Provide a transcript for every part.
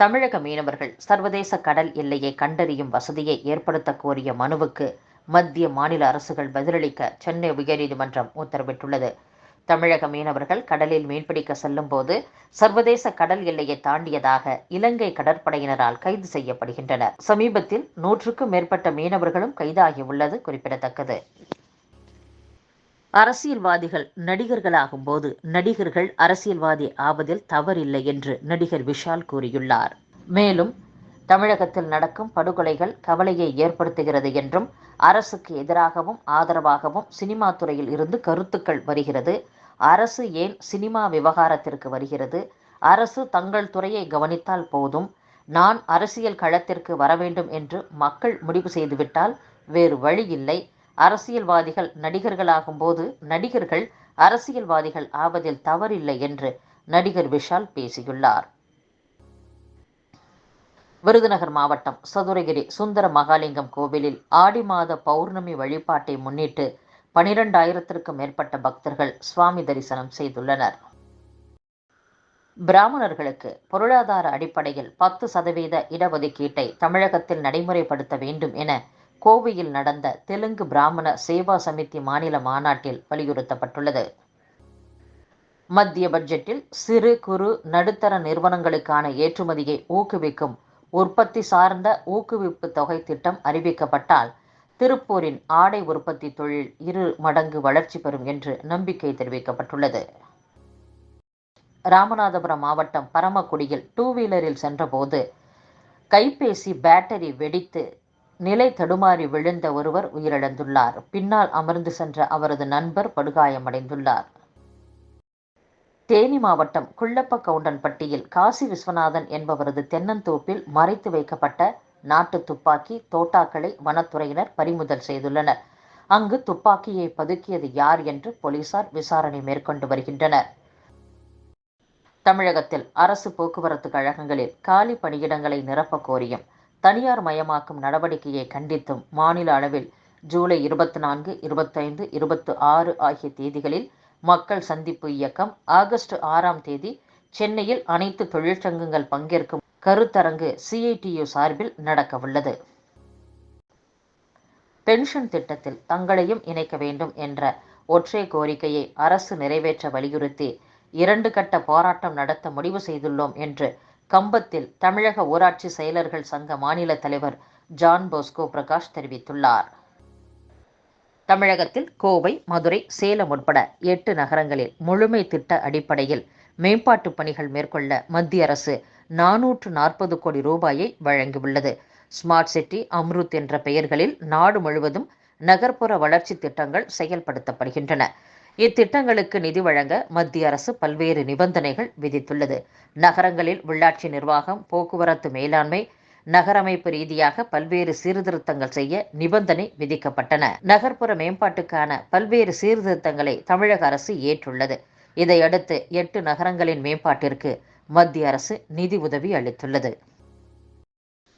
தமிழக மீனவர்கள் சர்வதேச கடல் எல்லையை கண்டறியும் வசதியை ஏற்படுத்த கோரிய மனுவுக்கு மத்திய மாநில அரசுகள் பதிலளிக்க சென்னை உயர்நீதிமன்றம் உத்தரவிட்டுள்ளது. தமிழக மீனவர்கள் கடலில் மீன்பிடிக்க செல்லும் போது சர்வதேச கடல் எல்லையை தாண்டியதாக இலங்கை கடற்படையினரால் கைது செய்யப்படுகின்றனர். சமீபத்தில் நூற்றுக்கும் மேற்பட்ட மீனவர்களும் கைதாகியுள்ளது குறிப்பிடத்தக்கது. அரசியல்வாதிகள் நடிகர்களாகும் போது நடிகர்கள் அரசியல்வாதி ஆவதில் தவறில்லை என்று நடிகர் விஷால் கூறியுள்ளார். மேலும் தமிழகத்தில் நடக்கும் படுகொலைகள் கவலையை ஏற்படுத்துகிறது என்றும் அரசுக்கு எதிராகவும் ஆதரவாகவும் சினிமா துறையில் இருந்து கருத்துக்கள் வருகிறது. அரசு ஏன் சினிமா விவகாரத்திற்கு வருகிறது? அரசு தங்கள் துறையை கவனித்தால் போதும். நான் அரசியல் களத்திற்கு வர வேண்டும் என்று மக்கள் முடிவு செய்துவிட்டால் வேறு வழி இல்லை. அரசியல்வாதிகள் நடிகர்களாகும் போது நடிகர்கள் அரசியல்வாதிகள் ஆவதில் தவறில்லை என்று நடிகர் விஷால் பேசியுள்ளார். விருதுநகர் மாவட்டம் சதுரகிரி சுந்தர மகாலிங்கம் கோவிலில் ஆடி மாத பௌர்ணமி வழிபாட்டை முன்னிட்டு பனிரெண்டாயிரத்திற்கும் மேற்பட்ட பக்தர்கள் சுவாமி தரிசனம் செய்துள்ளனர். பிராமணர்களுக்கு பொருளாதார அடிப்படையில் பத்து சதவீத இடஒதுக்கீட்டை தமிழகத்தில் நடைமுறைப்படுத்த வேண்டும் என கோவையில் நடந்த தெலுங்கு பிராமண சேவா சமிதி மாநில மாநாட்டில் வலியுறுத்தப்பட்டுள்ளது. மத்திய பட்ஜெட்டில் சிறு குறு நடுத்தர நிறுவனங்களுக்கான ஏற்றுமதியை ஊக்குவிக்கும் உற்பத்தி சார்ந்த ஊக்குவிப்பு தொகை திட்டம் அறிவிக்கப்பட்டால் திருப்பூரின் ஆடை உற்பத்தி தொழில் இரு மடங்கு வளர்ச்சி பெறும் என்று நம்பிக்கை தெரிவிக்கப்பட்டுள்ளது. ராமநாதபுரம் மாவட்டம் பரமக்குடியில் டூ வீலரில் சென்றபோது கைபேசி பேட்டரி வெடித்து நிலை தடுமாறி விழுந்த ஒருவர் உயிரிழந்துள்ளார். பின்னால் அமர்ந்து சென்ற அவரது நண்பர் படுகாயமடைந்துள்ளார். தேனி மாவட்டம் குள்ளப்ப கவுண்டன்பட்டியில் காசி விஸ்வநாதன் என்பவரது தென்னந்தோப்பில் மறைத்து வைக்கப்பட்ட நாட்டு துப்பாக்கி தோட்டாக்களை வனத்துறையினர் பறிமுதல் செய்துள்ளனர். அங்கு துப்பாக்கியை பதுக்கியது யார் என்று போலீசார் விசாரணை மேற்கொண்டு வருகின்றனர். தமிழகத்தில் அரசு போக்குவரத்து கழகங்களில் காலி பணியிடங்களை நிரப்ப கோரியும் தனியார் மயமாக்கும் நடவடிக்கையை கண்டித்தும் மாநில அளவில் ஜூலை இருபத்தி நான்கு இருபத்தைந்து இருபத்தி ஆறு ஆகிய தேதிகளில் மக்கள் சந்திப்பு இயக்கம் ஆகஸ்ட் ஆறாம் தேதி சென்னையில் அனைத்து தொழிற்சங்கங்கள் பங்கேற்கும் கருத்தரங்கு சிஐடியு சார்பில் நடக்கவுள்ளது. பென்ஷன் திட்டத்தில் தங்களையும் இணைக்க வேண்டும் என்ற ஒற்றை கோரிக்கையை அரசு நிறைவேற்ற வலியுறுத்தி இரண்டு கட்ட போராட்டம் நடத்த முடிவு செய்துள்ளோம் என்று கம்பத்தில் தமிழக ஊராட்சி செயலர்கள் சங்க மாநில தலைவர் ஜான் போஸ்கோ பிரகாஷ் தெரிவித்துள்ளார். தமிழகத்தில் கோவை மதுரை சேலம் உட்பட எட்டு நகரங்களில் முழுமை திட்ட அடிப்படையில் மேம்பாட்டு பணிகள் மேற்கொள்ள மத்திய அரசு நானூற்று நாற்பது கோடி ரூபாயை வழங்கியுள்ளது. ஸ்மார்ட் சிட்டி அம்ருத் என்ற பெயர்களில் நாடு முழுவதும் நகர்ப்புற வளர்ச்சி திட்டங்கள் செயல்படுத்தப்படுகின்றன. இத்திட்டங்களுக்கு நிதி வழங்க மத்திய அரசு பல்வேறு நிபந்தனைகள் விதித்துள்ளது. நகரங்களில் உள்ளாட்சி நிர்வாகம் போக்குவரத்து மேலாண்மை நகரமைப்பு ரீதியாக பல்வேறு சீர்திருத்தங்கள் செய்ய நிபந்தனை விதிக்கப்பட்டன. நகர்ப்புற மேம்பாட்டுக்கான பல்வேறு சீர்திருத்தங்களை தமிழக அரசு ஏற்றுள்ளது. இதையடுத்து எட்டு நகரங்களின் மேம்பாட்டிற்கு மத்திய அரசு நிதி உதவி அளித்துள்ளது.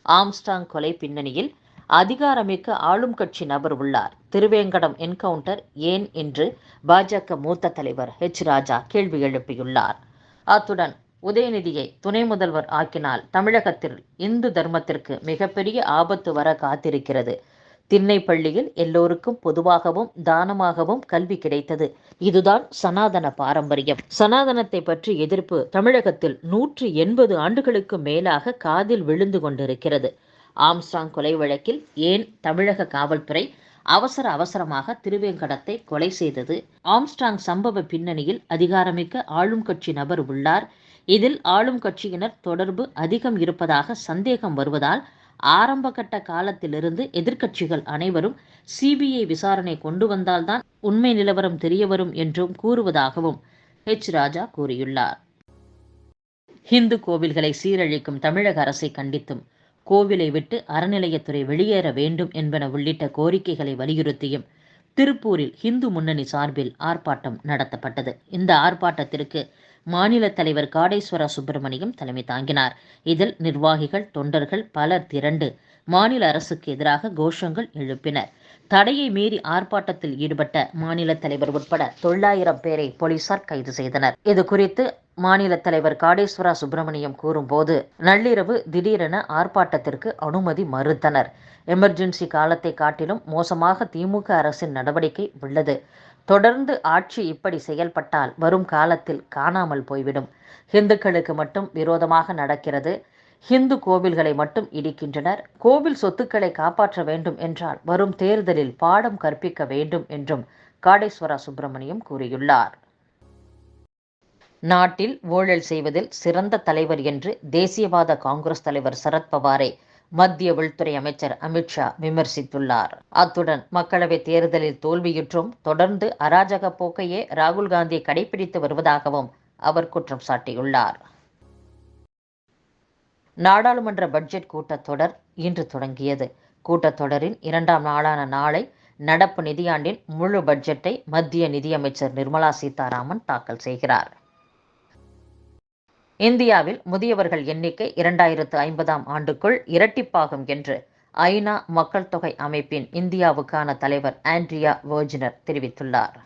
ஆம்ஸ்டாங் கொலை பின்னணியில் அதிகாரமிக்க ஆளும் கட்சி நபர் உள்ளார். திருவேங்கடம் என்கவுண்டர் ஏன் என்று பாஜக மூத்த தலைவர் ஹெச் ராஜா கேள்வி எழுப்பியுள்ளார். அத்துடன் உதயநிதியை துணை முதல்வர் ஆக்கினால் தமிழகத்தில் இந்து தர்மத்திற்கு மிகப்பெரிய ஆபத்து வர காத்திருக்கிறது. திண்ணை பள்ளியில் எல்லோருக்கும் பொதுவாகவும் தானமாகவும் கல்வி கிடைத்தது. இதுதான் சனாதன பாரம்பரியம். சனாதனத்தை பற்றி எதிர்ப்பு தமிழகத்தில் நூற்றி எண்பது ஆண்டுகளுக்கு மேலாக காதில் விழுந்து கொண்டிருக்கிறது. ஆம்ஸ்டாங் கொலை வழக்கில் ஏன் தமிழக காவல்துறை அவசர அவசரமாக திருவேங்கடத்தை கொலை செய்தது? ஆம்ஸ்டாங் சம்பவ பின்னணியில் அதிகாரமிக்க ஆளும் கட்சி நபர் உள்ளார். இதில் ஆளும் கட்சியினர் தொடர்பு அதிகம் இருப்பதாக சந்தேகம் வருவதால் ஆரம்பகட்ட காலத்திலிருந்து எதிர்க்கட்சிகள் அனைவரும் சிபிஐ விசாரணை கொண்டு வந்தால்தான் உண்மை நிலவரம் தெரியவரும் என்றும் கூறுவதாகவும் ஹெச் ராஜா கூறியுள்ளார். இந்து கோவில்களை சீரழிக்கும் தமிழக அரசை கண்டித்தும் கோவிலை விட்டு அறநிலையத்துறை வெளியேற வேண்டும் என்பன உள்ளிட்ட கோரிக்கைகளை வலியுறுத்தியும் திருப்பூரில் இந்து முன்னணி சார்பில் ஆர்ப்பாட்டம் நடத்தப்பட்டது. இந்த ஆர்ப்பாட்டத்திற்கு மாநில தலைவர் காடேஸ்வர சுப்பிரமணியம் தலைமை தாங்கினார். இதில் நிர்வாகிகள் தொண்டர்கள் பலர் திரண்டு மாநில அரசுக்கு எதிராக கோஷங்கள் எழுப்பினர். தடையை மீறி ஆர்ப்பாட்டத்தில் ஈடுபட்ட மாநில தலைவர் உட்பட தொள்ளாயிரம் பேரை போலீசார் கைது செய்தனர். இது குறித்து மாநில தலைவர் காடேஸ்வரா சுப்பிரமணியம் கூறும்போது நள்ளிரவு திடீரென ஆர்ப்பாட்டத்திற்கு அனுமதி மறுத்தனர். எமர்ஜென்சி காலத்தை காட்டிலும் மோசமாக திமுக அரசின் நடவடிக்கை உள்ளது. தொடர்ந்து ஆட்சி இப்படி செயல்பட்டால் வரும் காலத்தில் காணாமல் போய்விடும். இந்துக்களுக்கு மட்டும் விரோதமாக நடக்கிறது. ஹிந்து கோவில்களை மட்டும் இடிக்கின்றனர். கோவில் சொத்துக்களை காப்பாற்ற வேண்டும் என்றால் வரும் தேர்தலில் பாடம் கற்பிக்க வேண்டும் என்றும் காடேஸ்வரா சுப்பிரமணியம் கூறியுள்ளார். நாட்டில் ஊழல் செய்வதில் சிறந்த தலைவர் என்று தேசியவாத காங்கிரஸ் தலைவர் சரத்பவாரை மத்திய உள்துறை அமைச்சர் அமித்ஷா விமர்சித்துள்ளார். அத்துடன் மக்களவை தேர்தலில் தோல்வியுற்றும் தொடர்ந்து அராஜக போக்கையே ராகுல் காந்தி கடைபிடித்து வருவதாகவும் அவர் குற்றம் சாட்டியுள்ளார். நாடாளுமன்ற பட்ஜெட் கூட்டத்தொடர் இன்று தொடங்கியது. கூட்டத்தொடரின் இரண்டாம் நாளான நாளை நடப்பு நிதியாண்டின் முழு பட்ஜெட்டை மத்திய நிதியமைச்சர் நிர்மலா சீதாராமன் தாக்கல் செய்கிறார். இந்தியாவில் முதியவர்கள் எண்ணிக்கை இரண்டாயிரத்து ஐம்பதாம் ஆண்டுக்குள் இரட்டிப்பாகும் என்று ஐநா மக்கள் தொகை அமைப்பின் இந்தியாவுக்கான தலைவர் ஆண்ட்ரியா வர்ஜினர் தெரிவித்துள்ளார்.